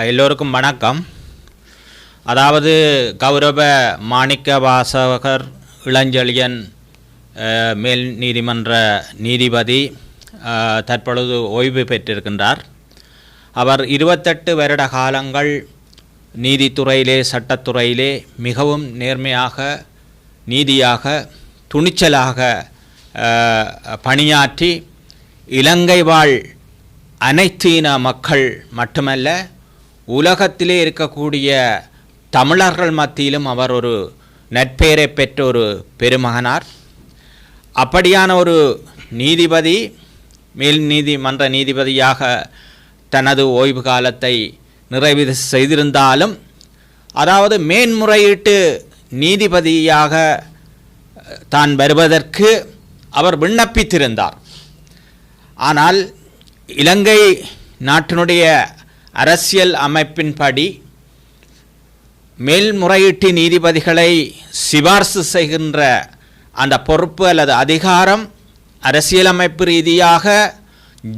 எல்லோருக்கும் வணக்கம். அதாவது கௌரவ மாணிக்க வாசகர் இளஞ்செழியன் மேல் நீதிமன்ற நீதிபதி தற்பொழுது ஓய்வு பெற்றிருக்கின்றார். அவர் இருபத்தெட்டு வருட காலங்கள் நீதித்துறையிலே சட்டத்துறையிலே மிகவும் நேர்மையாக நீதியாக துணிச்சலாக பணியாற்றி இலங்கை வாழ் அனைத்து இன மக்கள் மட்டுமல்ல உலகத்திலே இருக்கக்கூடிய தமிழர்கள் மத்தியிலும் அவர் ஒரு நட்பெயரை பெற்ற ஒரு பெருமகனார். அப்படியான ஒரு நீதிபதி மேல் நீதிமன்ற நீதிபதியாக தனது ஓய்வு காலத்தை நிறைவு செய்திருந்தாலும் அதாவது மேன்முறையீட்டு நீதிபதியாக தான் வருவதற்கு அவர் விண்ணப்பித்திருந்தார். ஆனால் இலங்கை நாட்டினுடைய அரசியல் அமைப்பின்படி மேல்முறையீட்டு நீதிபதிகளை சிபார்சு செய்கின்ற அந்த பொறுப்பு அல்லது அதிகாரம் அரசியலமைப்பு ரீதியாக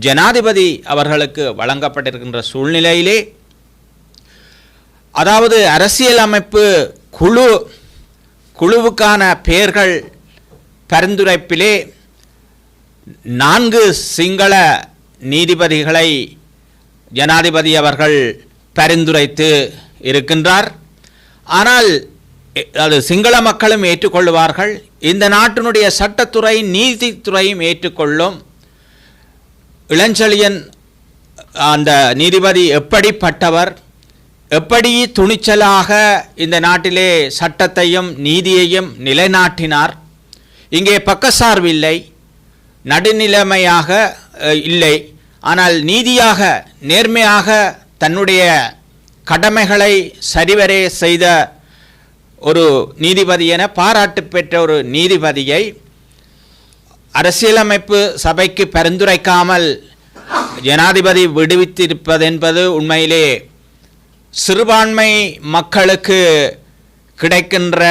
ஜனாதிபதி அவர்களுக்கு வழங்கப்பட்டிருக்கின்ற சூழ்நிலையிலே அதாவது அரசியலமைப்பு குழு குழுவுக்கான பெயர்கள் பரிந்துரைப்பிலே நான்கு சிங்கள நீதிபதிகளை ஜனாதிபதி அவர்கள் பரிந்துரைத்து இருக்கின்றார். ஆனால் அது சிங்கள மக்களும் ஏற்றுக்கொள்வார்கள். இந்த நாட்டினுடைய சட்டத்துறை நீதித்துறையும் ஏற்றுக்கொள்ளும். இளஞ்செழியன் அந்த நீதிபதி எப்படிப்பட்டவர்? எப்படி துணிச்சலாக இந்த நாட்டிலே சட்டத்தையும் நீதியையும் நிலைநாட்டினார்? இங்கே பக்கசார்வில்லை நடுநிலைமையாக இல்லை. ஆனால் நீதியாக நேர்மையாக தன்னுடைய கடமைகளை சரிவரே செய்த ஒரு நீதிபதி என பாராட்டு பெற்ற ஒரு நீதிபதியை அரசியலமைப்பு சபைக்கு பரிந்துரைக்காமல் ஜனாதிபதி விடுவித்திருப்பதென்பது உண்மையிலே சிறுபான்மை மக்களுக்கு கிடைக்கின்ற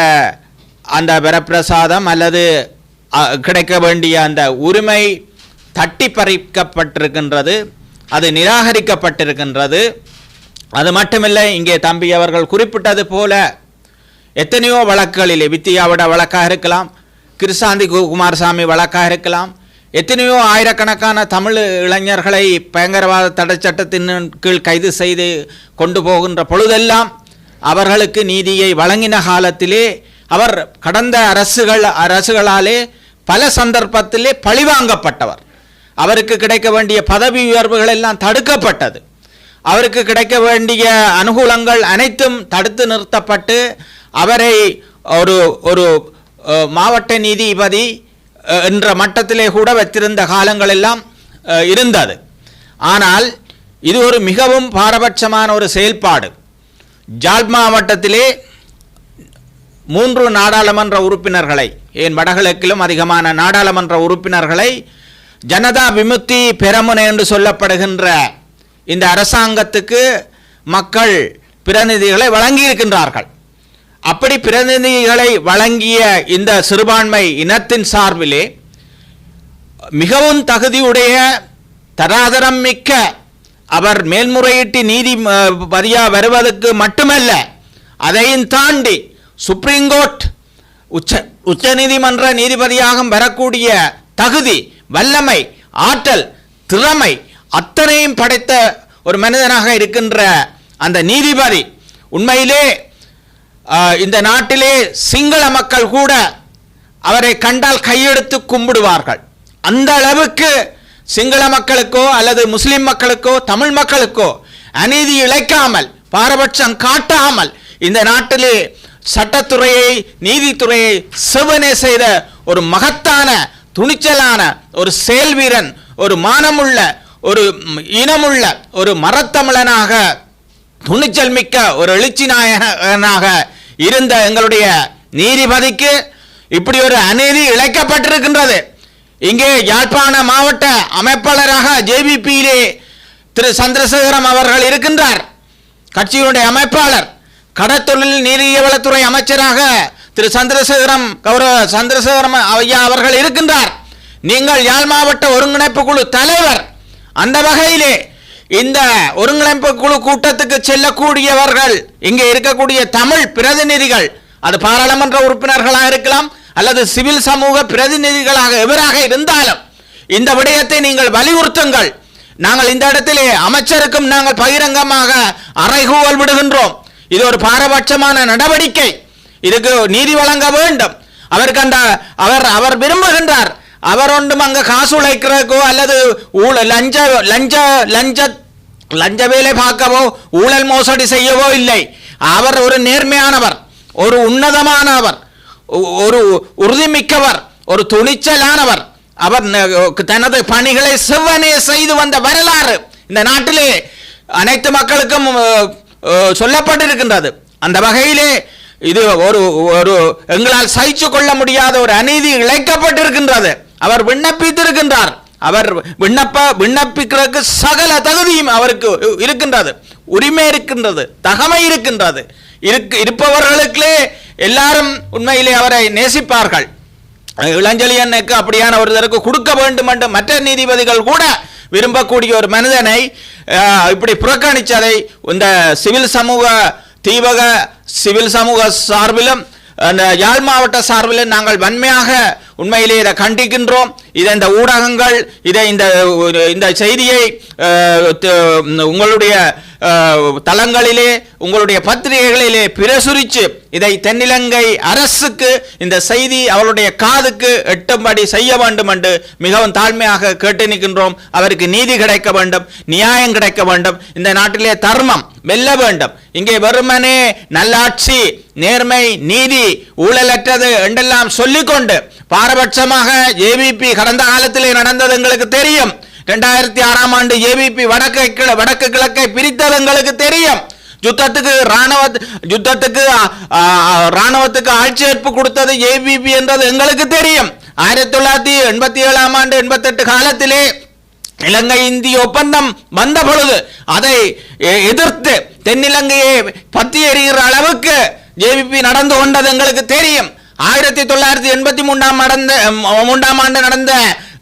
அந்த வரப்பிரசாதம் அல்லது கிடைக்க வேண்டிய அந்த உரிமை தட்டி பறிக்கப்பட்டிருக்கின்றது அது நிராகரிக்கப்பட்டிருக்கின்றது. அது மட்டுமில்லை இங்கே தம்பி அவர்கள் குறிப்பிட்டது போல எத்தனையோ வழக்குகளிலே வித்தியாவிட வழக்காக இருக்கலாம் கிருஷாந்தி குமாரசாமி வழக்காக இருக்கலாம் எத்தனையோ ஆயிரக்கணக்கான தமிழ் இளைஞர்களை பயங்கரவாத தடை சட்டத்தின் கீழ் கைது செய்து கொண்டு போகின்ற பொழுதெல்லாம் அவர்களுக்கு நீதியை வழங்கின காலத்திலே அவர் கடந்த அரசுகள் அரசுகளாலே பல சந்தர்ப்பத்திலே பழிவாங்கப்பட்டவர். அவருக்கு கிடைக்க வேண்டிய பதவி உயர்வுகள் எல்லாம் தடுக்கப்பட்டது. அவருக்கு கிடைக்க வேண்டிய அனுகூலங்கள் அனைத்தும் தடுத்து நிறுத்தப்பட்டு அவரை ஒரு ஒரு மாவட்ட நீதிபதி என்ற மட்டத்திலே கூட வைத்திருந்த காலங்கள் எல்லாம் இருந்தது. ஆனால் இது ஒரு மிகவும் பாரபட்சமான ஒரு செயல்பாடு. ஜாழ் மாவட்டத்திலே மூன்று நாடாளுமன்ற உறுப்பினர்களை ஏன் வடகிழக்கிலும் அதிகமான நாடாளுமன்ற உறுப்பினர்களை ஜனதா விமுக்தி பெரமுனை என்று சொல்லப்படுகின்ற இந்த அரசாங்கத்துக்கு மக்கள் பிரதிநிதிகளை வழங்கியிருக்கின்றார்கள். அப்படி பிரதிநிதிகளை வழங்கிய இந்த சிறுபான்மை இனத்தின் சார்பிலே மிகவும் தகுதியுடைய தராதரம் மிக்க அவர் மேல்முறையீட்டு நீதிபதியா வருவதற்கு மட்டுமல்ல அதையும் தாண்டி சுப்ரீம் கோர்ட் உச்ச உச்சநீதிமன்ற நீதிபதியாக வரக்கூடிய தகுதி வல்லமை ஆற்றல் திறமை அத்தனையும் படைத்த ஒரு மனிதனாக இருக்கின்ற அந்த நீதிபதி. உண்மையிலே இந்த நாட்டிலே சிங்கள மக்கள் கூட அவரை கண்டால் கையெடுத்து கும்பிடுவார்கள். அந்த அளவுக்கு சிங்கள மக்களுக்கோ அல்லது முஸ்லிம் மக்களுக்கோ தமிழ் மக்களுக்கோ அநீதி இழைக்காமல் பாரபட்சம் காட்டாமல் இந்த நாட்டிலே சட்டத்துறையை நீதித்துறையை செவனே செய்த ஒரு மகத்தான துணிச்சலான ஒரு செயல்வீரன் ஒரு மானமுள்ள ஒரு இனமுள்ள ஒரு மரத்தமிழனாக துணிச்சல் மிக்க ஒரு எழுச்சி நாயகனாக இருந்த எங்களுடைய நீதிபதிக்கு இப்படி ஒரு அநீதி இழைக்கப்பட்டிருக்கின்றது. இங்கே யாழ்ப்பாண மாவட்ட அமைப்பாளராக ஜேபிபியிலே திரு சந்திரசேகரம் அவர்கள் இருக்கின்றார். கட்சியினுடைய அமைப்பாளர் கடத்தொழில் நீரியவளத்துறை அமைச்சராக திரு சந்திரசேகரம் கௌரவ சந்திரசேகரம் ஐயா அவர்கள் இருக்கின்றார். நீங்கள் யாழ் மாவட்ட ஒருங்கிணைப்பு குழு தலைவர். அந்த வகையிலே இந்த ஒருங்கிணைப்பு குழு கூட்டத்துக்கு செல்லக்கூடியவர்கள் இங்கே இருக்கக்கூடிய தமிழ் பிரதிநிதிகள் அது பாராளுமன்ற உறுப்பினர்களாக இருக்கலாம் அல்லது சிவில் சமூக பிரதிநிதிகளாக எவராக இருந்தாலும் இந்த விடயத்தை நீங்கள் வலியுறுத்துங்கள். நாங்கள் இந்த இடத்திலே அமைச்சருக்கும் நாங்கள் பகிரங்கமாக அறைகூவல் விடுகின்றோம். இது ஒரு பாரபட்சமான நடவடிக்கை. இதுக்கு நீதி வழங்க வேண்டும். அவருக்கு அந்த அவர் அவர் விரும்புகின்றார். அவர் ஒன்றும் அங்க காசு உழைக்கிறதுக்கோ அல்லது ஊழ லஞ்ச லஞ்ச லஞ்ச லஞ்ச வேலை பார்க்கவோ ஊழல் மோசடி செய்யவோ இல்லை. அவர் ஒரு நேர்மையானவர் ஒரு உன்னதமானவர் ஒரு உறுதிமிக்கவர் ஒரு துணிச்சலானவர். அவர் தனது பணிகளை செவ்வனே செய்து வந்த வரலாறு இந்த நாட்டிலே அனைத்து மக்களுக்கும் சொல்லப்பட்டிருக்கின்றது. அந்த வகையிலே இது ஒரு ஒரு எங்களால் சகிச்சு கொள்ள முடியாத ஒரு அநீதி இழைக்கப்பட்டிருக்கின்றது. அவர் விண்ணப்பித்திருக்கின்றார். அவர் விண்ணப்ப விண்ணப்பிக்கிறதுக்கு சகல தகுதியும் அவருக்கு இருக்கின்றது. உரிமை இருக்கின்றது. தகமை இருக்கின்றது. இருக்கு இருப்பவர்களுக்கே எல்லாரும் உண்மையிலே அவரை நேசிப்பார்கள். இளஞ்சலியனுக்கு அப்படியான ஒருத்தருக்கு கொடுக்க வேண்டும் என்று மற்ற நீதிபதிகள் கூட விரும்பக்கூடிய ஒரு மனிதனை இப்படி புறக்கணித்ததை இந்த சிவில் சமூக தீவக சிவில் சமூக சார்பிலும் அந்த யாழ் மாவட்ட சார்பிலும் நாங்கள் வன்மையாக உண்மையிலே இதை கண்டிக்கின்றோம். இதை இந்த ஊடகங்கள் இதை இந்த இந்த செய்தியை உங்களுடைய தளங்களிலே உங்களுடைய பத்திரிகைகளிலே பிரசுரித்து இதை தென்னிலங்கை அரசுக்கு இந்த செய்தி அவருடைய காதுக்கு எட்டும்படி செய்ய வேண்டும் என்று மிகவும் தாழ்மையாக கேட்டு நிற்கின்றோம். அவருக்கு நீதி கிடைக்க வேண்டும் நியாயம் கிடைக்க வேண்டும். இந்த நாட்டிலே தர்மம் வெல்ல வேண்டும். இங்கே வெறுமனே நல்லாட்சி நேர்மை நீதி ஊழலற்றது என்றெல்லாம் சொல்லிக்கொண்டு பாரபட்சமாக ஏபிபி கடந்த காலத்திலே நடந்தது எங்களுக்கு தெரியும். ரெண்டாயிரத்தி ஆறாம் ஆண்டு ஏபிபி வடக்கு கிழ- வடக்கு கிழக்கை பிரித்தது எங்களுக்கு தெரியும். யுத்தத்துக்கு ராணுவ யுத்தத்துக்கு ஆ, ராணுவத்துக்கு ஆட்சேர்ப்பு கொடுத்தது ஏபிபி என்றது எங்களுக்கு தெரியும். ஆயிரத்தி தொள்ளாயிரத்தி எண்பத்தி ஏழாம் ஆண்டு எண்பத்தெட்டு காலத்திலே இலங்கை இந்திய ஒப்பந்தம் வந்த பொழுது அதை எ- எதிர்த்து தென்னிலங்கையை பத்தி எறிகிற அளவுக்கு ஜேபிபி நடந்து கொண்டது எங்களுக்கு தெரியும். ஆயிரத்தி தொள்ளாயிரத்தி எண்பத்தி மூன்றாம் நடந்த மூன்றாம் ஆண்டு நடந்த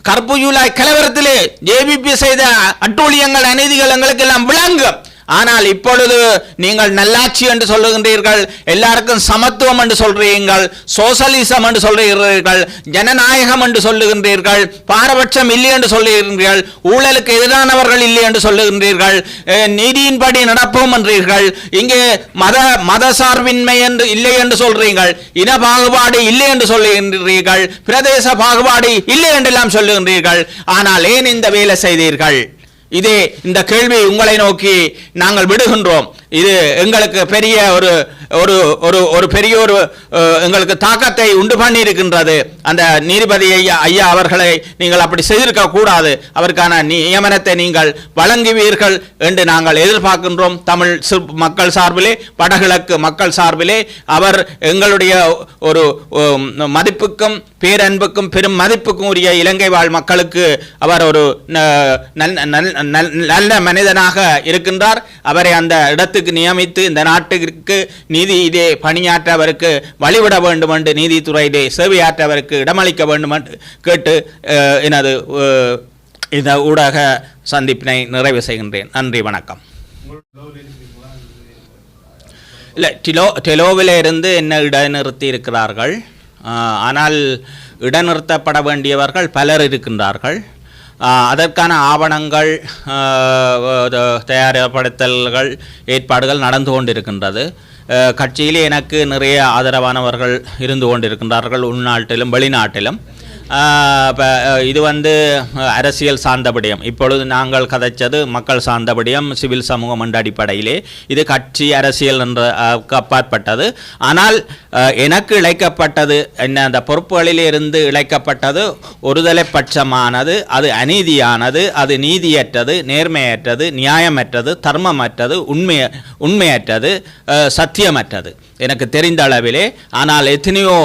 கருப்பு ஜூலாய் கலவரத்திலே ஜேபிபி செய்த அட்டூழியங்கள் அநீதிகள் எங்களுக்கு எல்லாம் விளங்கும். ஆனால் இப்பொழுது நீங்கள் நல்லாட்சி என்று சொல்லுகின்றீர்கள் எல்லாருக்கும் சமத்துவம் என்று சொல்றீர்கள் சோசலிசம் என்று சொல்லுகிறீர்கள் ஜனநாயகம் என்று சொல்லுகின்றீர்கள் பாரபட்சம் இல்லை என்று சொல்லுகின்றீர்கள் ஊழலுக்கு எதிரானவர்கள் இல்லை என்று சொல்லுகின்றீர்கள் நீதியின்படி நடப்போம் என்றீர்கள் இங்கே மத மத சார்பின்மை என்று இல்லை என்று சொல்றீர்கள் இன பாகுபாடு இல்லை என்று சொல்லுகின்றீர்கள் பிரதேச பாகுபாடு இல்லை என்றெல்லாம் சொல்லுகின்றீர்கள் ஆனால் ஏன் இந்த வேலை செய்தீர்கள்? இதே இந்த கேள்வி உங்களை நோக்கி நாங்கள் விடுகின்றோம். இது எங்களுக்கு பெரிய ஒரு ஒரு ஒரு ஒரு பெரிய ஒரு எங்களுக்கு தாக்கத்தை உண்டு பண்ணி இருக்கின்றது அந்த நீதிபதி ஐயா ஐயா அவர்களை நீங்கள் அப்படி செய்திருக்க கூடாது. அவருக்கான நியமனத்தை நீங்கள் வழங்குவீர்கள் என்று நாங்கள் எதிர்பார்க்கின்றோம். தமிழ் மக்கள் சார்பிலே வடகிழக்கு மக்கள் சார்பிலே அவர் எங்களுடைய ஒரு மதிப்புக்கும் பேரன்புக்கும் பெரும் மதிப்புக்கும் உரிய இலங்கை வாழ் மக்களுக்கு அவர் ஒரு ந- நல்- நல்- நல்- நல்ல மனிதனாக இருக்கின்றார். அவரை அந்த இடத்துக்கு நியமித்து இந்த நாட்டுக்கு நீதி இதே பணியாற்றவருக்கு வழிவிட வேண்டும் என்று நீதித்துறையிலே சேவையாற்ற இடமளிக்க வேண்டும் என்று கேட்டு எனது இந்த ஊடக சந்திப்பினை நிறைவு செய்கின்றேன். நன்றி வணக்கம். இல்லை டிலோ டெலோவில் இருந்து என்ன இடைநிறுத்தி இருக்கிறார்கள். ஆஹ், ஆனால் இடைநிறுத்தப்பட வேண்டியவர்கள் பலர் இருக்கின்றார்கள். அதற்கான ஆவணங்கள் தயாரப்படுத்தல்கள் ஏற்பாடுகள் நடந்து கொண்டிருக்கின்றது. கட்சியிலே எனக்கு நிறைய ஆதரவானவர்கள் இருந்து கொண்டிருக்கின்றார்கள் உள்நாட்டிலும் வெளிநாட்டிலும். இது வந்து அரசியல் சார்ந்த விடயம். இப்பொழுது நாங்கள் கதைச்சது மக்கள் சார்ந்த விடயம் சிவில் சமூகம் என்ற அடிப்படையிலே. இது கட்சி அரசியல் என்ற அப்பாற்பட்டது ஆனால் எனக்கு இழைக்கப்பட்டது என்ன அந்த பொறுப்புகளில் இருந்து இழைக்கப்பட்டது ஒருதலை பட்சமானது அது அநீதியானது அது நீதியற்றது நேர்மையற்றது நியாயமற்றது தர்மமற்றது உண்மை உண்மையற்றது சத்தியமற்றது. எனக்கு தெரிந்த அளவிலே ஆனால் எத்தனையோ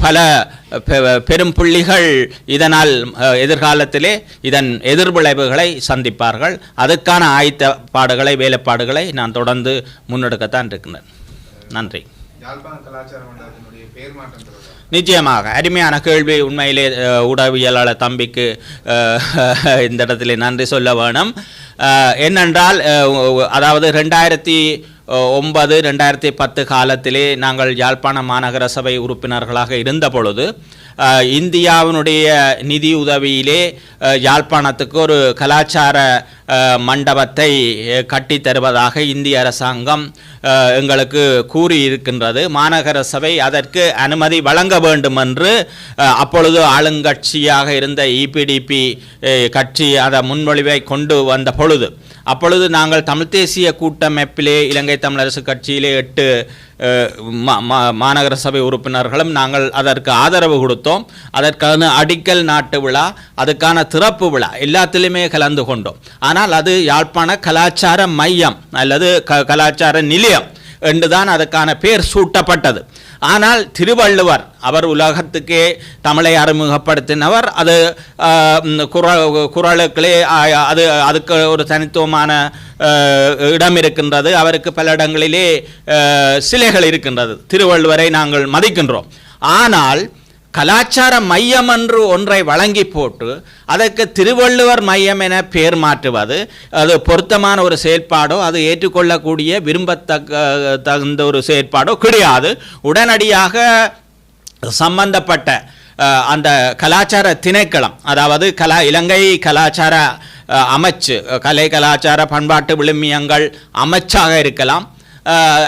பல பெ- பெரும் புள்ளிகள் இதனால் எதிர்காலத்திலே இதன் எதிர்விளைவுகளை சந்திப்பார்கள். அதுக்கான ஆயத்தப்பாடுகளை வேலைப்பாடுகளை நான் தொடர்ந்து முன்னெடுக்கத்தான் இருக்கின்றேன். நன்றி. நிச்சயமாக அருமையான கேள்வி உண்மையிலே ஊடகவியலாளர் தம்பிக்கு இந்த இடத்துல நன்றி சொல்ல வேணும். என்னென்றால் அதாவது ரெண்டாயிரத்தி ஒன்பது ரெண்டாயிரத்தி பத்து காலத்திலே நாங்கள் யாழ்ப்பாண மாநகர சபை உறுப்பினர்களாக இருந்த பொழுது இந்தியாவினுடைய நிதி உதவியிலே யாழ்ப்பாணத்துக்கு ஒரு கலாச்சார மண்டபத்தை கட்டி தருவதாக இந்திய அரசாங்கம் எங்களுக்கு கூறியிருக்கின்றது. மாநகர சபை அதற்கு அனுமதி வழங்க வேண்டும் என்று அப்பொழுது ஆளுங்கட்சியாக இருந்த இபிடிபி கட்சி அதை முன்மொழிவை கொண்டு வந்த பொழுது அப்பொழுது நாங்கள் தமிழ் தேசிய கூட்டமைப்பிலே இலங்கை தமிழரசு கட்சியிலே எட்டு மா- மாநகர சபை உறுப்பினர்களும் நாங்கள் அதற்கு ஆதரவு கொடுத்தோம். அதற்கான அடிக்கல் நாட்டு விழா அதுக்கான திறப்பு விழா எல்லாத்திலுமே கலந்து கொண்டோம். ஆனால் அது யாழ்ப்பாண கலாச்சார மையம் அல்லது க கலாச்சார நிலையம் என்றுதான் அதுக்கான பேர் சூட்டப்பட்டது. ஆனால் திருவள்ளுவர் அவர் உலகத்துக்கே தமிழை அறிமுகப்படுத்தினவர். அது குற குரலுக்களே அது அதுக்கு ஒரு தனித்துவமான இடம் இருக்கின்றது. அவருக்கு பல இடங்களிலே சிலைகள் இருக்கின்றது. திருவள்ளுவரை நாங்கள் மதிக்கின்றோம். ஆனால் கலாச்சார மையம் என்று ஒன்றை வழங்கி போட்டு அதற்கு திருவள்ளுவர் மையம் என பெயர் மாற்றுவது. அது பொருத்தமான ஒரு செயற்பாடோ அது ஏற்றுக்கொள்ளக்கூடிய விரும்பத்தக்க தகுந்த ஒரு செயற்பாடோ கிடையாது. உடனடியாக சம்பந்தப்பட்ட அந்த கலாச்சார திணைக்களம் அதாவது கலா இலங்கை கலாச்சார அமைச்சு கலை கலாச்சார பண்பாட்டு விழுமியங்கள் அமைச்சாக இருக்கலாம்.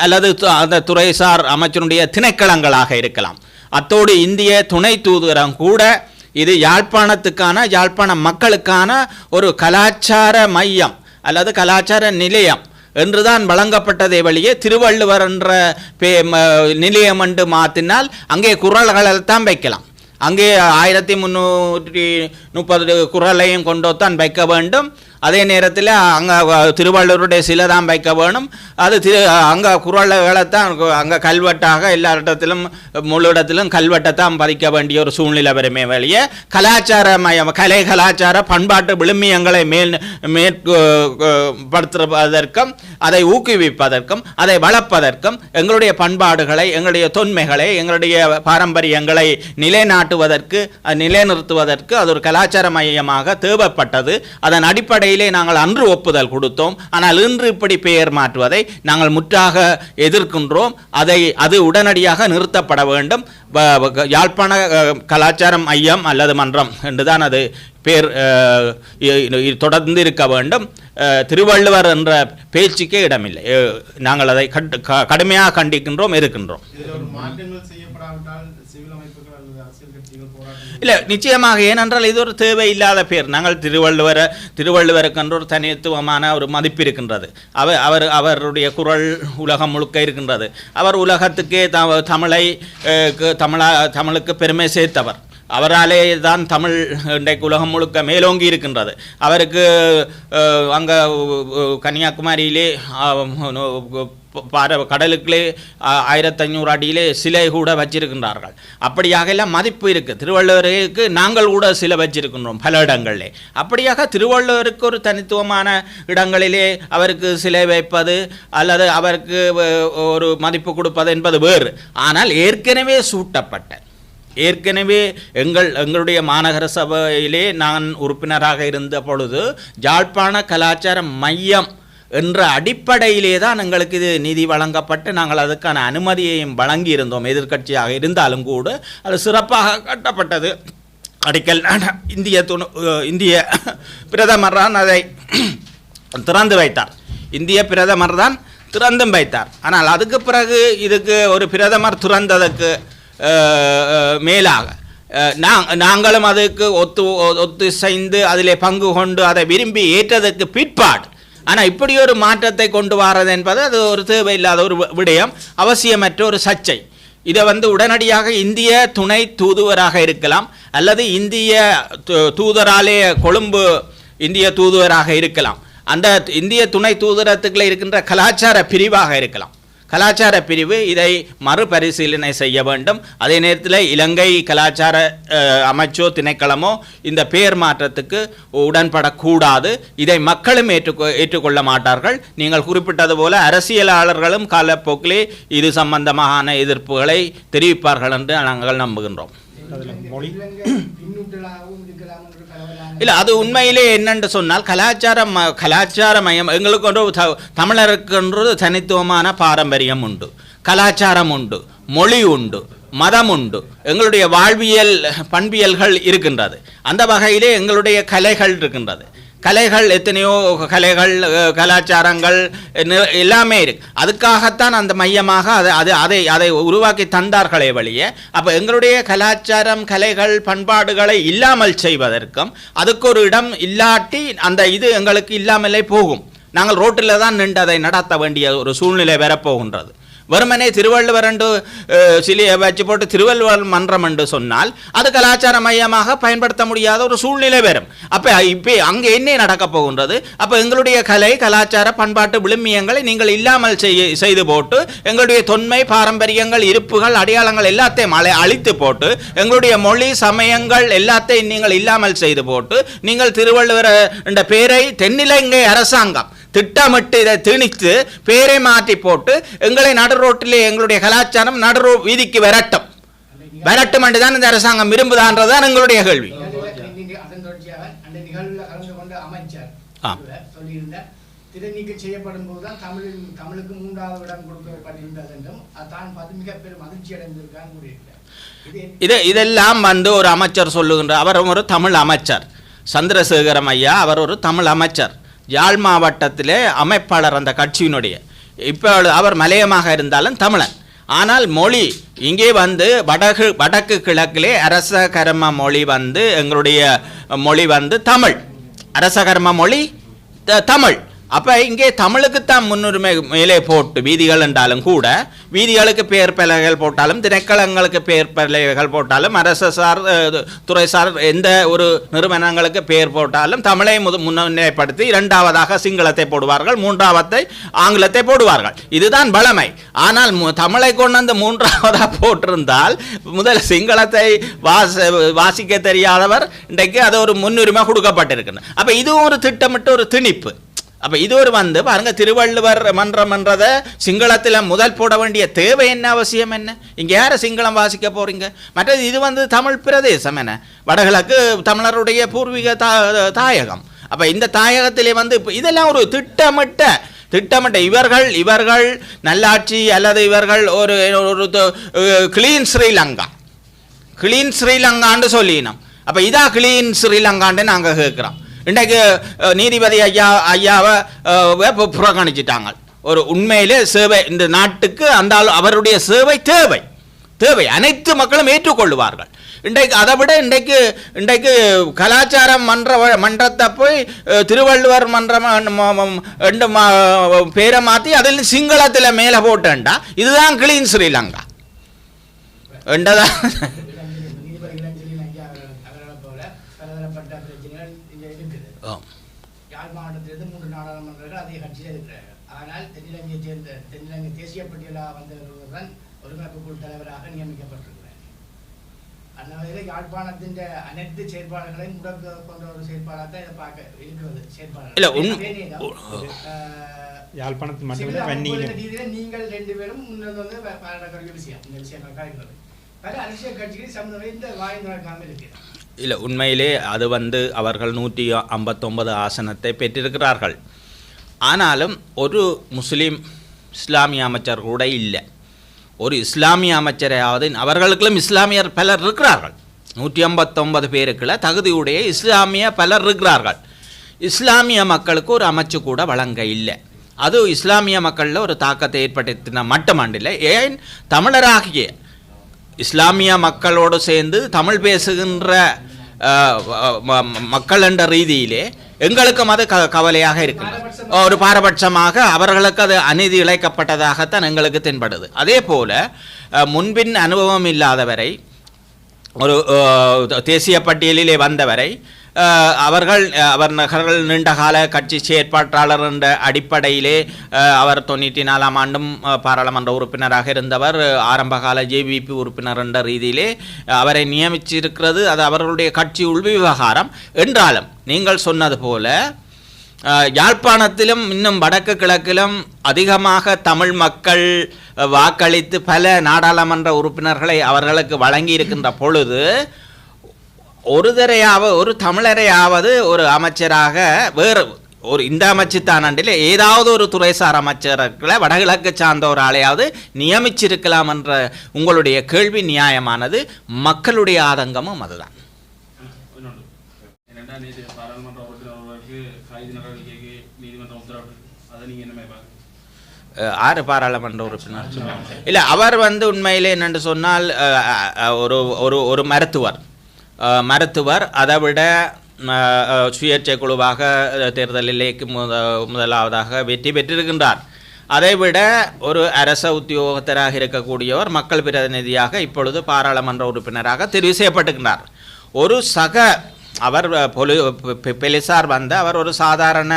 அல்லது அந்த துறைசார் அமைச்சனுடைய திணைக்களங்களாக இருக்கலாம். அத்தோடு இந்திய துணை தூதரம் கூட இது யாழ்ப்பாணத்துக்கான யாழ்ப்பாண மக்களுக்கான ஒரு கலாச்சார மையம் அல்லது கலாச்சார நிலையம் என்றுதான் வழங்கப்பட்டதை வழியே திருவள்ளுவர் என்ற பே ம- நிலையம் என்று மாற்றினால் அங்கே குரல்களை தான் வைக்கலாம். அங்கே ஆயிரத்தி முந்நூற்றி முப்பது குரலையும் கொண்டு தான் வைக்க வேண்டும். அதே நேரத்தில் அங்கே திருவள்ளுவருடைய சிலை தான் வைக்க வேணும். அது திரு அங்கே குரல்களை தான் அங்கே கல்வெட்டாக எல்லா இடத்திலும் முழு இடத்திலும் கல்வெட்டை தான் பதிக்க வேண்டிய ஒரு சூழ்நிலை வருமே வழியே கலாச்சார மயம் கலை கலாச்சார பண்பாட்டு விழுமியங்களை மேல் மேற்படுத்துவதற்கும் அதை ஊக்குவிப்பதற்கும் அதை வளர்ப்பதற்கும் எங்களுடைய பண்பாடுகளை எங்களுடைய தொன்மைகளை எங்களுடைய பாரம்பரியங்களை நிலைநாட்டுவதற்கு நிலைநிறுத்துவதற்கு அது ஒரு கலாச்சார மையமாக தேவைப்பட்டது. அதன் அடிப்படையில் நாங்கள் அன்று ஒப்புதல் கொடுத்தோம். ஆனால் இன்று இப்படி பெயர் மாற்றுவதை நாங்கள் முற்றாக எதிர்க்கின்றோம். அதை அது உடனடியாக நிறுத்தப்பட வேண்டும். யாழ்ப்பாண கலாச்சாரம் ஐயம் அல்லது மன்றம் என்றுதான் அது பேர் தொடர்ந்து இருக்க வேண்டும். திருவள்ளுவர் என்ற பேச்சுக்கே இடமில்லை. நாங்கள் அதை கட்டு- க- கடுமையாக கண்டிக்கின்றோம் இருக்கின்றோம் இதில் ஒரு மாற்றங்கள் செய்யப்படாவிட்டால் சிவில் அமைப்புகள் அல்லது அரசியல் கட்சிகள் போராட்டம் இல்லை நிச்சயமாக ஏனென்றால் இது ஒரு தேவையில்லாத பேர் நாங்கள் திருவள்ளுவர திருவள்ளுவருக்கென்று ஒரு தனித்துவமான ஒரு மதிப்பு இருக்கின்றது அவர் அவர் அவருடைய குரல் உலகம் முழுக்க இருக்கின்றது அவர் உலகத்துக்கே த தமிழை தமிழா தமிழுக்கு பெருமை சேர்த்தவர் அவராலே தான் தமிழ் இன்றைக்கு உலகம் முழுக்க மேலோங்கி இருக்கின்றது. அவருக்கு அங்கே கன்னியாகுமரியிலே பார கடலுக்குள்ளே ஆயிரத்தஞ்சூறு ஐநூறு அடியிலே சிலை கூட வச்சிருக்கின்றார்கள். அப்படியாக எல்லாம் மதிப்பு இருக்குது திருவள்ளுவருக்கு நாங்கள் கூட சிலை வச்சிருக்கின்றோம் பல இடங்களிலே. அப்படியாக திருவள்ளுவருக்கு ஒரு தனித்துவமான இடங்களிலே அவருக்கு சிலை வைப்பது அல்லது அவருக்கு ஒரு மதிப்பு கொடுப்பது என்பது வேறு. ஆனால் ஏற்கனவே சூட்டப்பட்ட ஏற்கனவே எங்கள் எங்களுடைய மாநகர சபையிலே நான் உறுப்பினராக இருந்த பொழுது ஜாழ்ப்பாண கலாச்சார மையம் என்ற அடிப்படையிலே தான் எங்களுக்கு இது நிதி வழங்கப்பட்டு நாங்கள் அதுக்கான அனுமதியையும் வழங்கி இருந்தோம் எதிர்க்கட்சியாக இருந்தாலும் கூட அது சிறப்பாக கட்டப்பட்டது. அடிக்கல் இந்திய துணு இந்திய பிரதமர் தான் அதை திறந்து வைத்தார். இந்திய பிரதமர் தான் திறந்தும் வைத்தார். ஆனால் அதுக்கு பிறகு இதுக்கு ஒரு பிரதமர் திறந்ததற்கு மேலாக நாங்களும் அதுக்கு ஒத்து ஒத்துசைந்து அதிலே பங்கு கொண்டு அதை விரும்பி ஏற்றதற்கு பிற்பாடு ஆனால் இப்படி ஒரு மாற்றத்தை கொண்டு வர்றது என்பது அது ஒரு தேவையில்லாத ஒரு விடயம் அவசியமற்ற ஒரு சர்ச்சை இதை வந்து உடனடியாக இந்திய துணை தூதுவராக இருக்கலாம் அல்லது இந்திய தூதராலே கொழும்பு இந்திய தூதுவராக இருக்கலாம் அந்த இந்திய துணை தூதரத்துக்குள்ளே இருக்கின்ற கலாச்சார பிரிவாக இருக்கலாம் கலாச்சார பிரிவு இதை மறுபரிசீலனை செய்ய வேண்டும். அதே நேரத்தில் இலங்கை கலாச்சார அமைச்சோ திணைக்களமோ இந்த பெயர் மாற்றத்துக்கு உடன்படக்கூடாது. இதை மக்களும் ஏற்றுக்கொ ஏற்றுக்கொள்ள மாட்டார்கள். நீங்கள் குறிப்பிட்டது போல அரசியலாளர்களும் காலப்போக்கிலே இது சம்பந்தமான எதிர்ப்புகளை தெரிவிப்பார்கள் என்று நாங்கள் நம்புகின்றோம். மொழி? இல்லை அது உண்மையிலே என்னென்று சொன்னால் கலாச்சாரம் கலாச்சார மயம் எங்களுக்கு ஒரு தமிழருக்குன்றது தனித்துவமான பாரம்பரியம் உண்டு. கலாச்சாரம் உண்டு மொழி உண்டு மதம் உண்டு. எங்களுடைய வாழ்வியல் பண்பியல்கள் இருக்கின்றது. அந்த வகையிலே எங்களுடைய கலைகள் இருக்கின்றது. கலைகள் எத்தனையோ கலைகள் கலாச்சாரங்கள் எல்லாமே இருக்கு. அதுக்காகத்தான் அந்த மையமாக அதை அது அதை அதை உருவாக்கி தந்தார்களே வழிய. அப்போ எங்களுடைய கலாச்சாரம் கலைகள் பண்பாடுகளை இல்லாமல் செய்வதற்கும் அதுக்கு ஒரு இடம் இல்லாட்டி அந்த இது எங்களுக்கு இல்லாமலே போகும். நாங்கள் ரோட்டில் தான் நின்று அதை நடத்த வேண்டிய ஒரு சூழ்நிலை வரப்போகின்றது. வெறுமனே திருவள்ளுவர் என்று சிலையை வச்சு போட்டு திருவள்ளுவர் மன்றம் என்று சொன்னால் அது கலாச்சார மையமாக பயன்படுத்த முடியாத ஒரு சூழ்நிலை வரும். அப்போ இப்போ அங்கே என்ன நடக்கப் போகின்றது? அப்போ எங்களுடைய கலை கலாச்சார பண்பாட்டு விழுமியங்களை நீங்கள் இல்லாமல் செய்ய செய்து போட்டு எங்களுடைய தொன்மை பாரம்பரியங்கள் இருப்புகள் அடையாளங்கள் எல்லாத்தையும் அழித்து போட்டு எங்களுடைய மொழி சமயங்கள் எல்லாத்தையும் நீங்கள் இல்லாமல் செய்து போட்டு நீங்கள் திருவள்ளுவர் என்ற பேரை தென்னிலங்கை அரசாங்கம் திட்டமிட்டு இதை திணித்து பேரை மாற்றி போட்டு எங்களை நடு ரோட்டிலே எங்களுடைய கலாச்சாரம் நடு வீதிக்கு விரட்டும். விரட்டும் என்று தான் இந்த அரசாங்கம் விரும்புதான்றதுதான் எங்களுடைய கேள்வி. செய்யப்படும் போதுதான் தமிழுக்கு மூன்றாவது இடம் கொடுக்கப்பட்டிருந்தது என்றும் தான் பார்த்து மிக பெரும் மகிழ்ச்சி அடைந்திருக்கான்னு கூறியிருக்கிறார் இது இதெல்லாம் வந்து ஒரு அமைச்சர் சொல்லுகின்ற அவர் ஒரு தமிழ் அமைச்சர். சந்திரசேகரம் ஐயா அவர் ஒரு தமிழ் அமைச்சர். யாழ் மாவட்டத்திலே அமைப்பாளர் அந்த கட்சியினுடைய. இப்போ அவர் மலையமாக இருந்தாலும் தமிழன். ஆனால் மொழி இங்கே வந்து வடகு வடக்கு கிழக்கிலே அரசகர்ம மொழி வந்து எங்களுடைய மொழி வந்து தமிழ். அரசகர்ம மொழி த- தமிழ். அப்போ இங்கே தமிழுக்குத்தான் முன்னுரிமை மேலே போட்டு வீதிகள் என்றாலும் கூட வீதிகளுக்கு பெயர் பலகைகள் போட்டாலும் திணைக்களங்களுக்கு பெயர் பலகைகள் போட்டாலும் அரசு சார் துறை சார் எந்த ஒரு நிறுவனங்களுக்கு பெயர் போட்டாலும் தமிழை முத முன்னிலைப்படுத்தி இரண்டாவதாக சிங்களத்தை போடுவார்கள் மூன்றாவதை ஆங்கிலத்தை போடுவார்கள். இதுதான் பழமை ஆனால் தமிழை கொண்டு வந்து மூன்றாவதாக போட்டிருந்தால் முதல் சிங்களத்தை வாச வாசிக்க தெரியாதவர் இன்றைக்கு அது ஒரு முன்னுரிமை கொடுக்கப்பட்டிருக்கிறது அப்போ இதுவும் ஒரு திட்டமிட்ட ஒரு திணிப்பு. அப்போ இது ஒரு வந்து பாருங்க திருவள்ளுவர் மன்றம் என்றதை சிங்களத்தில் முதல் போட வேண்டிய தேவை என்ன அவசியம் என்ன? இங்கே யாரை சிங்களம் வாசிக்க போகிறீங்க மற்றது இது வந்து தமிழ் பிரதேசம் என்ன? வடகிழக்கு தமிழருடைய பூர்வீக தா தாயகம். அப்போ இந்த தாயகத்திலே வந்து இதெல்லாம் ஒரு திட்டமிட்ட திட்டமிட்ட இவர்கள் இவர்கள் நல்லாட்சி அல்லது இவர்கள் ஒரு ஒரு கிளீன் ஸ்ரீலங்கா. கிளீன் ஸ்ரீலங்கான்னு சொல்லினோம். அப்போ இதா கிளீன் ஸ்ரீலங்கான்னு நாங்கள் கேட்குறோம் இன்றைக்கு நீதிபதி ஐயா ஐயாவை புறக்கணிச்சிட்டாங்க. ஒரு உண்மையிலே சேவை இந்த நாட்டுக்கு அந்த அவருடைய சேவை தேவை. தேவை. அனைத்து மக்களும் ஏற்றுக்கொள்வார்கள் இன்றைக்கு அதை விட இன்றைக்கு இன்றைக்கு கலாச்சாரம் மன்ற மன்றத்தை போய் திருவள்ளுவர் மன்றம் ரெண்டு மா- பேரை மாற்றி அதில் சிங்களத்தில் மேலே போட்டேன்டா. இதுதான் கிளீன் ஸ்ரீலங்கா. என்றதான் இளஞ்சலி- நீதிபதி இளஞ்சலின் ஐயா அவர்கள் அவர்களைப் போல பலதரப்பட்ட பிரச்சனைகள் இங்கே இருக்குது ஆம். யாழ் மாவட்டத்திலிருந்து மூன்று நாடாளுமன்றங்கள் அதே கட்சியில் இருக்கிறார்கள் ஆனால் தென்னிலங்கையை சேர்ந்த தென்னிலங்கை தேசிய பட்டியலாக வந்தவர்கள் தான் ஒருங்கிணைப்பு குழு தலைவராக நியமிக்கப்பட்டிருக்கிறார் அந்த வகையில் யாழ்ப்பாணத்தின் அனைத்து செயற்பாடுகளையும் முடக்க கொண்ட ஒரு செயற்பாடாக தான் இதை பார்க்க இருக்கிறது செயற்பாடு. இல்ல, உண்- அதே நேரம், ஆஹ், யாழ்ப்பாணத்தில் மட்டுமில்லை சிங்கள வன்னியிலும் ஒப்பந்த ரீதியில நீங்கள் ரெண்டு பேரும் முன்னது வந்து பா- பாராட்டக்கூடிய விஷயம். இந்த விஷயங்கள் காய்கிறது பல அரசியல் கட்சிகள் சம்பந்தம் இந்த வாய் நடக்காமல் இருக்கிறது இல்லை உண்மையிலே அது வந்து அவர்கள் நூற்றி ஐம்பத்தொன்பது ஆசனத்தை பெற்றிருக்கிறார்கள். ஆனாலும் ஒரு முஸ்லீம் இஸ்லாமிய அமைச்சர் கூட இல்லை. ஒரு இஸ்லாமிய அமைச்சரையாவது அவர்களுக்கும் இஸ்லாமியர் பலர் இருக்கிறார்கள். நூற்றி ஐம்பத்தொன்பது பேருக்குள்ள தகுதியுடைய இஸ்லாமிய பலர் இருக்கிறார்கள். இஸ்லாமிய மக்களுக்கு ஒரு அமைச்சு கூட வழங்க இல்லை. அது இஸ்லாமிய மக்களில் ஒரு தாக்கத்தை ஏற்படுத்தின மட்டுமண்டில்லை. ஏன்? தமிழராகிய இஸ்லாமிய மக்களோடு சேர்ந்து தமிழ் பேசுகின்ற ம- மக்கள் என்ற ரீதியிலே எங்களுக்கும் அது க கவலையாக இருக்கின்றது. ஒரு பாரபட்சமாக அவர்களுக்கு அது அநீதி இழைக்கப்பட்டதாகத்தான் எங்களுக்கு தென்படுது. அதே போல் முன்பின் அனுபவம் இல்லாதவரை ஒரு தேசிய பட்டியலிலே வந்தவரை அவர்கள் அவர் நகர்கள் நீண்டகால கட்சி செயற்பாட்டாளர் என்ற அடிப்படையிலே அவர் தொண்ணூற்றி நாலாம் ஆண்டும் பாராளுமன்ற உறுப்பினராக இருந்தவர் ஆரம்பகால ஜேவிபி உறுப்பினர் என்ற ரீதியிலே அவரை நியமிச்சிருக்கிறது அது அவர்களுடைய கட்சி உள்விவகாரம் என்றாலும் நீங்கள் சொன்னது போல யாழ்ப்பாணத்திலும் இன்னும் வடக்கு கிழக்கிலும் அதிகமாக தமிழ் மக்கள் வாக்களித்து பல நாடாளுமன்ற உறுப்பினர்களை அவர்களுக்கு வழங்கி இருக்கின்ற பொழுது ஒரு தரையாவது ஒரு தமிழரையாவது ஒரு அமைச்சராக வேறு ஒரு இந்த அமைச்சு தானாண்டில் ஏதாவது ஒரு துறைசார் அமைச்சர்களை வடகிழக்கு சார்ந்த ஒரு ஆளையாவது நியமிச்சிருக்கலாம் என்ற உங்களுடைய கேள்வி நியாயமானது மக்களுடைய ஆதங்கமும் அதுதான் இன்னொன்று என்னடா நேற்று பாராளுமன்ற உறுப்பினர் ஒருவருக்கு கைது நடவடிக்கைக்கு நீதிமன்றம் உத்தரவிட்டு அதை நீங்க என்ன மாதிரி பாக்குறீங்க அஹ், ஆறு பாராளுமன்ற உறுப்பினர். இல்லை அவர் வந்து உண்மையிலே என்னென்று சொன்னால் ஒரு ஒரு ஒரு மருத்துவர். மருத்துவர் அதை விட சுயேட்சை குழுவாக அஹ், தேர்தலிலே முத முதலாவதாக வெற்றி பெற்றிருக்கின்றார். அதைவிட ஒரு அரச உத்தியோகத்தராக இருக்கக்கூடியவர் மக்கள் பிரதிநிதியாக இப்பொழுது பாராளுமன்ற உறுப்பினராக தெரிவு செய்யப்பட்டிருக்கிறார் ஒரு சக அவர் பொலி பெ- பெலிசார் வந்து அவர் ஒரு சாதாரண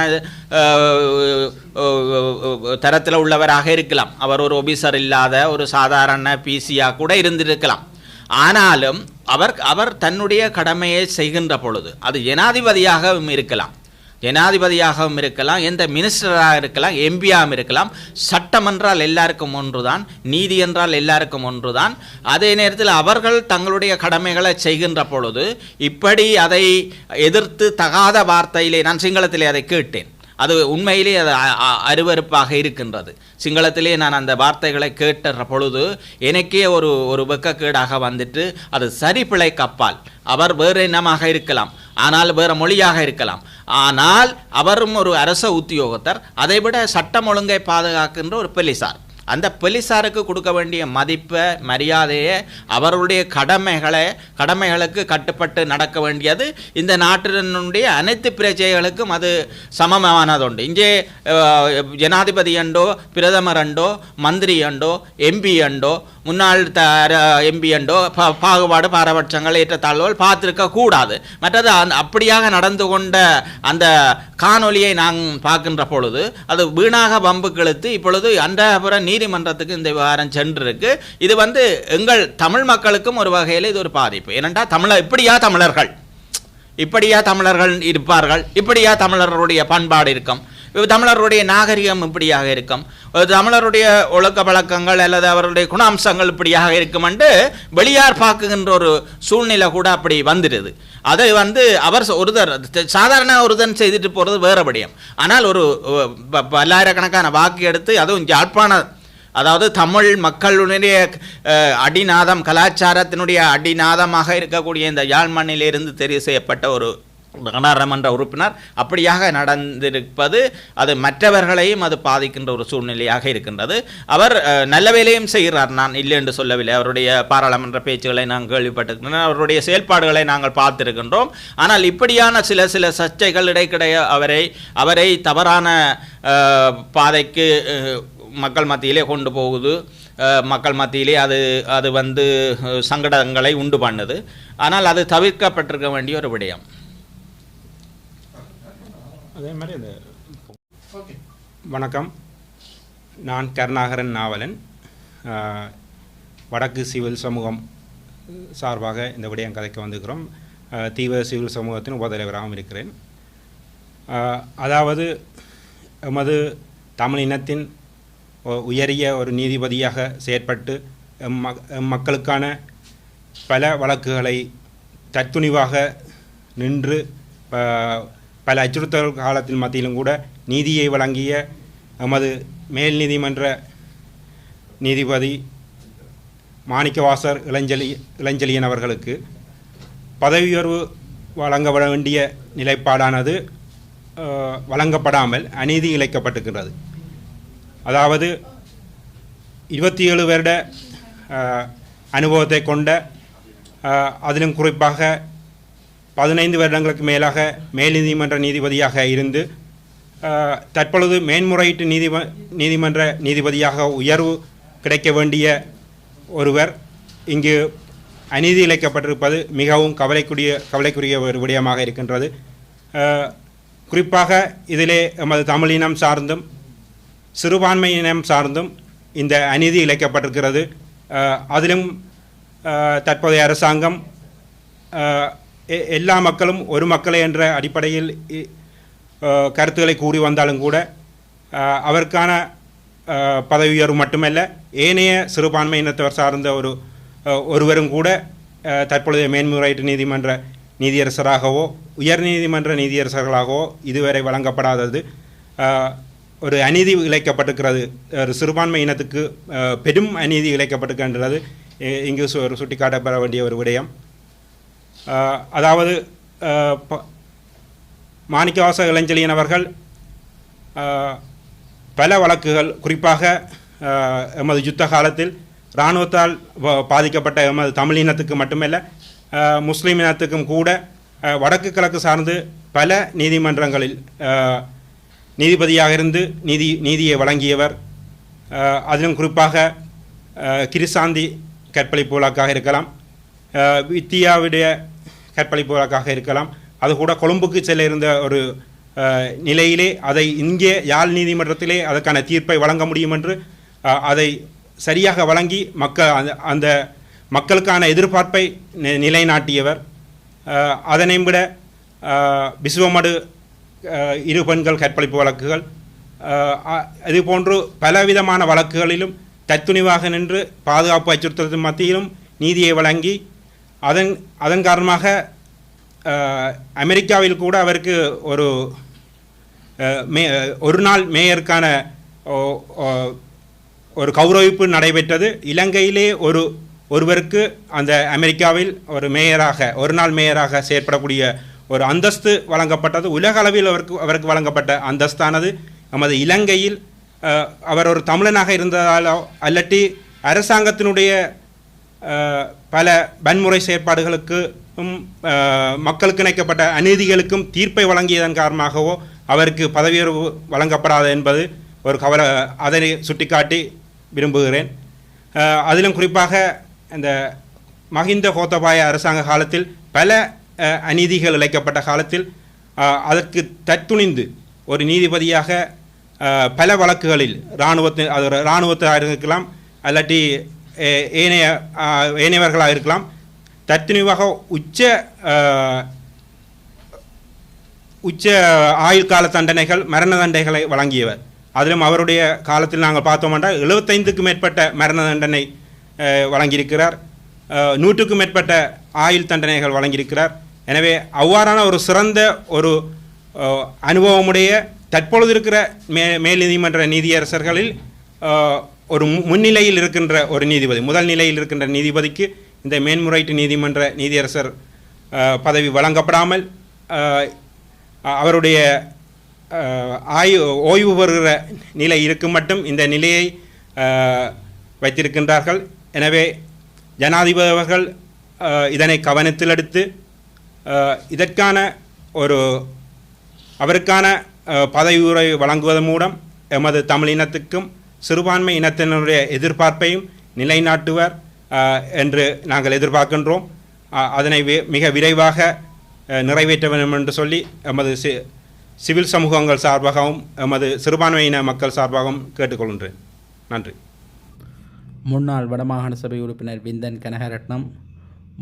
தரத்தில் உள்ளவராக இருக்கலாம் அவர் ஒரு ஒபிசர் இல்லாத ஒரு சாதாரண பிசியாக கூட இருந்திருக்கலாம் ஆனாலும் அவர் அவர் தன்னுடைய கடமையை செய்கின்ற பொழுது அது ஜனாதிபதியாகவும் இருக்கலாம் ஜனாதிபதியாகவும் இருக்கலாம் எந்த மினிஸ்டராக இருக்கலாம் எம்பியாகவும் இருக்கலாம். சட்டம் என்றால் எல்லாருக்கும் ஒன்றுதான் நீதி என்றால் எல்லாருக்கும் ஒன்றுதான். அதே நேரத்தில் அவர்கள் தங்களுடைய கடமைகளை செய்கின்ற பொழுது இப்படி அதை எதிர்த்து தகாத வார்த்தையிலே நான் சிங்களத்திலே அதை கேட்டேன். அது உண்மையிலே அது அருவறுப்பாக அருவருப்பாக இருக்கின்றது. சிங்களத்திலே நான் அந்த வார்த்தைகளை கேட்டுற பொழுது எனக்கே ஒரு ஒரு வெக்கக்கேடாக வந்துட்டு அது சரி பிழைக்கு அவர் வேறு இனமாக இருக்கலாம். ஆனால் வேறு மொழியாக இருக்கலாம். ஆனால் அவரும் ஒரு அரச உத்தியோகத்தர் அதைவிட சட்டம் ஒழுங்கை பாதுகாக்கின்ற ஒரு போலீசார். அந்த போலீசாருக்கு கொடுக்க வேண்டிய மதிப்பை மரியாதையை அவருடைய கடமைகளை கடமைகளுக்கு கட்டுப்பட்டு நடக்க வேண்டியது இந்த நாட்டினுடைய அனைத்து பிரஜைகளுக்கும் அது சமமானதுண்டு. இங்கே ஜனாதிபதி அண்டோ பிரதமர் அண்டோ மந்திரி அண்டோ எம்பி அண்டோ முன்னாள் த எம்பி அண்டோ பாகுபாடு பாரபட்சங்கள் ஏற்றத்தாழ்வுகள் பார்த்துருக்க கூடாது. மற்றது அந் அப்படியாக நடந்து கொண்ட அந்த காணொலியை நாங்கள் பார்க்கின்ற பொழுது அது வீணாக பம்பு கெழுத்து இப்பொழுது நீ நீதிமன்றத்துக்கு இந்த விவகாரம் சென்றிருக்கு. இது வந்து எங்கள் தமிழ் மக்களுக்கும் ஒரு வகையில் இது ஒரு பாதிப்பு. ஏனென்றா தமிழர் இப்படியா தமிழர்கள்? இப்படியா தமிழர்கள் இருப்பார்கள்? இப்படியா தமிழர்களுடைய பண்பாடு இருக்கும்? தமிழருடைய நாகரிகம் இப்படியாக இருக்கும்? தமிழருடைய ஒழுக்க பழக்கங்கள் அல்லது அவருடைய குணாம்சங்கள் இப்படியாக இருக்கும் என்று வெளியார் பார்க்குகின்ற ஒரு சூழ்நிலை கூட அப்படி வந்துடுது. அதை வந்து அவர் ஒருதர் சாதாரண ஒருதன் செய்துட்டு போகிறது வேறுபடியும் ஆனால் ஒரு ப- பல்லாயிரக்கணக்கான வாக்கு எடுத்து அதுவும் யாழ்ப்பாண அதாவது தமிழ் மக்களுடைய அடிநாதம் கலாச்சாரத்தினுடைய அடிநாதமாக இருக்கக்கூடிய இந்த யாழ்மண்ணிலிருந்து தெரிவு செய்யப்பட்ட ஒரு நாடாளுமன்ற உறுப்பினர் அப்படியாக நடந்திருப்பது அது மற்றவர்களையும் அது பாதிக்கின்ற ஒரு சூழ்நிலையாக இருக்கின்றது. அவர் நல்ல வேலையும் செய்கிறார் நான் இல்லை என்று சொல்லவில்லை. அவருடைய பாராளுமன்ற பேச்சுகளை நாங்கள் கேள்விப்பட்டிருக்கின்றோம். அவருடைய செயல்பாடுகளை நாங்கள் பார்த்திருக்கின்றோம். ஆனால் இப்படியான சில சில சர்ச்சைகள் இடைக்கிடைய அவரை அவரை தவறான பாதைக்கு மக்கள் மத்தியிலே கொண்டு போகுது. மக்கள் மத்தியிலே அது அது வந்து சங்கடங்களை உண்டு பண்ணுது. ஆனால் அது தவிர்க்கப்பட்டிருக்க வேண்டிய ஒரு விடயம். அதே மாதிரி இந்த ஓகே வணக்கம். நான் கருணாகரன் நாவலன். வடக்கு சிவில் சமூகம் சார்பாக இந்த விடயம் கதைக்க வந்திருக்கிறோம். தீவிர சிவில் சமூகத்தின் உபதலைவராகவும் இருக்கிறேன். அதாவது எமது தமிழ் இனத்தின் உயரிய ஒரு நீதிபதியாக செயற்பட்டு மக்களுக்கான பல வழக்குகளை தத்துணிவாக நின்று பல அச்சுறுத்தல் காலத்தின் மத்தியிலும் கூட நீதியை வழங்கிய எமது மேல் நீதிமன்ற நீதிபதி மாணிக்கவாசர் இளஞ்செலி இளஞ்சலியன் அவர்களுக்கு பதவி உயர்வு வழங்கப்பட வேண்டிய நிலைப்பாடானது வழங்கப்படாமல் அநீதி இழைக்கப்பட்டிருக்கிறது அதாவது இருபத்தி ஏழு வருட அனுபவத்தை கொண்ட அதிலும் குறிப்பாக பதினைந்து வருடங்களுக்கு மேலாக மேல் நீதிமன்ற நீதிபதியாக இருந்து தற்பொழுது மேன்முறையீட்டு நீதிம நீதிமன்ற நீதிபதியாக உயர்வு கிடைக்க வேண்டிய ஒருவர் இங்கு அநீதி இழைக்கப்பட்டிருப்பது மிகவும் கவலைக்குரிய கவலைக்குரிய ஒரு விடயமாக இருக்கின்றது. குறிப்பாக இதிலே எமது தமிழினம் சார்ந்தும் சிறுபான்மையினம் சார்ந்தும் இந்த அநீதி இழைக்கப்பட்டிருக்கிறது. அதிலும் தற்போதைய அரசாங்கம் எ- எல்லா மக்களும் ஒரு மக்களே என்ற அடிப்படையில் இ- கருத்துக்களை கூறி வந்தாலும் கூட அவருக்கான பதவி உயர்வு மட்டுமல்ல ஏனைய சிறுபான்மையினத்தவர் சார்ந்த ஒரு ஒருவரும் கூட தற்பொழுதைய மேன்முறையீட்டு நீதிமன்ற நீதியரசராகவோ உயர்நீதிமன்ற நீதியரசர்களாகவோ இதுவரை வழங்கப்படாதது. ஒரு அநீதி இழைக்கப்பட்டிருக்கிறது. ஒரு சிறுபான்மை இனத்துக்கு பெரும் அநீதி இழைக்கப்பட்டிருக்கின்றது. இங்கு சு சுட்டிக்காட்டப்பட வேண்டிய ஒரு விடயம். அதாவது ப- மாணிக்கவாச இளஞ்செழியன் அவர்கள் பல வழக்குகள் குறிப்பாக எமது யுத்த காலத்தில் இராணுவத்தால் பாதிக்கப்பட்ட எமது தமிழினத்துக்கு மட்டுமல்ல முஸ்லீம் இனத்துக்கும் கூட வடக்கு கிழக்கு சார்ந்து பல நீதிமன்றங்களில் நீதிபதியாக இருந்து நீதி நீதியை வழங்கியவர். அதிலும் குறிப்பாக கிருசாந்தி கற்பழிப்பு வழக்காக இருக்கலாம். வித்தியாவுடைய கற்பழிப்பு வழக்காக இருக்கலாம். அது கூட கொழும்புக்கு செல்ல இருந்த ஒரு நிலையிலே அதை இங்கே யாழ் நீதிமன்றத்திலே அதற்கான தீர்ப்பை வழங்க முடியும் என்று அதை சரியாக வழங்கி மக்கள் அந்த அந்த மக்களுக்கான எதிர்பார்ப்பை நி- நிலைநாட்டியவர். அதனை விட விசுவமடு இரு பெண்கள் கற்பழிப்பு வழக்குகள் இதுபோன்று போன்று பலவிதமான வழக்குகளிலும் தத்துணிவாக நின்று பாதுகாப்பு அச்சுறுத்தலின் மத்தியிலும் நீதியை வழங்கி அதன் அதன் காரணமாக அமெரிக்காவில் கூட அவருக்கு ஒரு மே ஒரு நாள் மேயருக்கான ஓ- ஒரு கௌரவிப்பு நடைபெற்றது. இலங்கையிலே ஒரு ஒருவருக்கு அந்த அமெரிக்காவில் ஒரு மேயராக ஒரு நாள் மேயராக செயற்படக்கூடிய ஒரு அந்தஸ்து வழங்கப்பட்டது. உலக அளவில் அவருக்கு அவருக்கு வழங்கப்பட்ட அந்தஸ்தானது. நமது இலங்கையில் அவர் ஒரு தமிழனாக இருந்ததாலோ அல்லட்டி அரசாங்கத்தினுடைய பல வன்முறை செயற்பாடுகளுக்கும் மக்களுக்கு இணைக்கப்பட்ட அநீதிகளுக்கும் தீர்ப்பை வழங்கியதன் காரணமாகவோ அவருக்கு பதவி உயர்வு வழங்கப்படாது என்பது ஒரு கவலை அதனை சுட்டிக்காட்டி விரும்புகிறேன். அதிலும் குறிப்பாக இந்த மஹிந்த கோத்தபாய அரசாங்க காலத்தில் பல அநீதிகள் இழைக்கப்பட்ட காலத்தில் அதற்கு தத்துணிந்து ஒரு நீதிபதியாக பல வழக்குகளில் இராணுவத்தின் அது இராணுவத்தாக இருக்கலாம் அல்லாட்டி ஏனைய ஏனையவர்களாக இருக்கலாம். தத்துணிவாக உச்ச உச்ச ஆயுள் கால தண்டனைகள் மரண தண்டனைகளை வழங்கியவர். அதிலும் அவருடைய காலத்தில் நாங்கள் பார்த்தோம் என்றால் எழுபத்தைந்துக்கும் மேற்பட்ட மரண தண்டனை வழங்கியிருக்கிறார். நூற்றுக்கும் மேற்பட்ட ஆயுள் தண்டனைகள் வழங்கியிருக்கிறார். எனவே அவ்வாறான ஒரு சிறந்த ஒரு அனுபவமுடைய தற்பொழுது இருக்கிற மே மேல் நீதிமன்ற நீதியரசர்களில் ஒரு முன்னிலையில் இருக்கின்ற ஒரு நீதிபதி முதல் நிலையில் இருக்கின்ற நீதிபதிக்கு இந்த மேன்முறையீட்டு நீதிமன்ற நீதியரசர் பதவி வழங்கப்படாமல் அவருடைய ஆயு ஓய்வு பெறுகிற நிலை இருக்கும் மட்டும் இந்த நிலையை வைத்திருக்கின்றார்கள். எனவே ஜனாதிபதி அவர்கள் இதனை கவனத்தில் எடுத்து இதற்கான ஒரு அவருக்கான அஹ், பதவி உரை வழங்குவதன் மூலம் எமது தமிழ் இனத்துக்கும் சிறுபான்மை இனத்தினருடைய எதிர்பார்ப்பையும் நிலைநாட்டுவர் என்று நாங்கள் எதிர்பார்க்கின்றோம். அதனை வி- மிக விரைவாக நிறைவேற்ற வேண்டும் என்று சொல்லி எமது சி சிவில் சமூகங்கள் சார்பாகவும் எமது சிறுபான்மையின மக்கள் சார்பாகவும் கேட்டுக்கொள்கின்றேன். நன்றி. முன்னாள் வடமாகாண சபை உறுப்பினர் விந்தன் கனகரட்னம்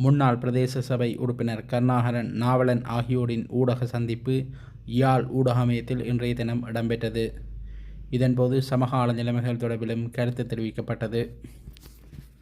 முன்னாள் பிரதேச சபை உறுப்பினர் கருணாகரன் நாவலன் ஆகியோரின் ஊடக சந்திப்பு யாழ் ஊடகமயத்தில் இன்றைய தினம் இடம்பெற்றது. இதன்போது சமகால நிலைமைகள் தொடர்பிலும் கருத்து தெரிவிக்கப்பட்டது.